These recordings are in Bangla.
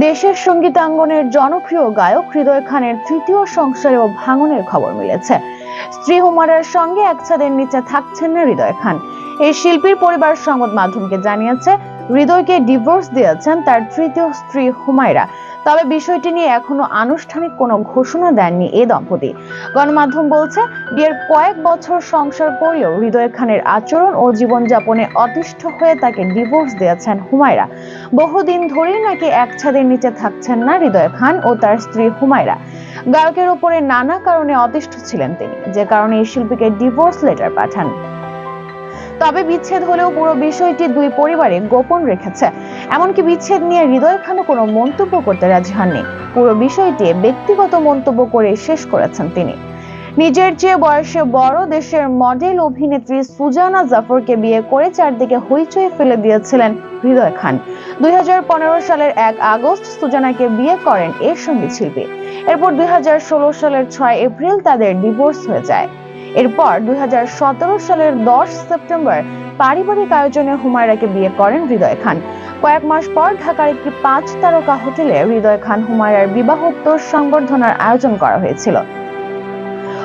দেশের সঙ্গীতাঙ্গনের জনপ্রিয় গায়ক হৃদয় খানের তৃতীয় সংসারেও ভাঙনের খবর মিলেছে। স্ত্রী হুমারের সঙ্গে এক ছাদের নিচে থাকছেন না হৃদয় খান। এই শিল্পীর পরিবার সংবাদ মাধ্যমকে জানিয়েছে হৃদয়কে ডিভোর্স দিয়েছেন তার তৃতীয় স্ত্রী হুমায়রা। তবে বিষয়টি নিয়ে এখনও আনুষ্ঠানিক কোনো ঘোষণা দেননি এ দম্পতি। গণমাধ্যম বলছে, বিয়ের কয়েক বছর সংসার করলেও হৃদয় খানের আচরণ ও জীবনযাপনে অতিষ্ঠ হয়ে তাকে ডিভোর্স দিয়েছেন হুমায়রা। বহুদিন ধরেই নাকি এক ছাদের নিচে থাকছেন না হৃদয় খান ও তার স্ত্রী হুমায়রা। গায়কের উপরে নানা কারণে অতিষ্ঠ ছিলেন তিনি। যে কারণে এই শিল্পীকে ডিভোর্স লেটার পাঠান। তবে বিচ্ছেদ হলেও পুরো বিষয়টি দুই পরিবারে গোপন রেখেছে। এমনকি বিচ্ছেদ নিয়ে হৃদয় খানও কোনো মন্তব্য করতে রাজি হননি। পুরো বিষয়টি ব্যক্তিগত মন্তব্য করে শেষ করেছেন তিনি। নিজের চেয়ে বয়সে বড় দেশের মডেল অভিনেত্রী সুজানা জাফরকে বিয়ে করে চারদিকে হইচই ফেলে দিয়েছিলেন হৃদয় খান। দুই হাজার পনেরো সালের এক আগস্ট সুজানাকে বিয়ে করেন এর সংগীত শিল্পী। এরপর দুই হাজার ষোলো সালের ছয় এপ্রিল তাদের ডিভোর্স হয়ে যায়। এরপর দুই হাজার সতেরো সালের দশ সেপ্টেম্বর পারিবারিক আয়োজনে হুমায়রাকে বিয়ে করেন হৃদয় খান। কয়েক মাস পর ঢাকার একটি পাঁচ তারকা হোটেলে হৃদয় খান হুমায়রার বিবাহোত্তর সংবর্ধনার আয়োজন করা হয়েছিল।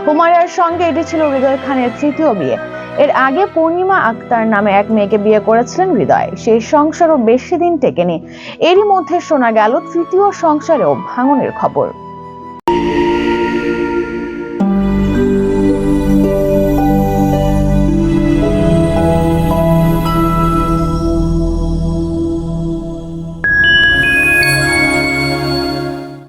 হুমায়রার সঙ্গে এটি ছিল হৃদয় খানের তৃতীয় বিয়ে। এর আগে পূর্ণিমা আক্তার নামে এক মেয়েকে বিয়ে করেছিলেন হৃদয়। সেই সংসারও বেশি দিন টেকেনি। এরই মধ্যে শোনা গেল তৃতীয় সংসারেও ভাঙনের খবর।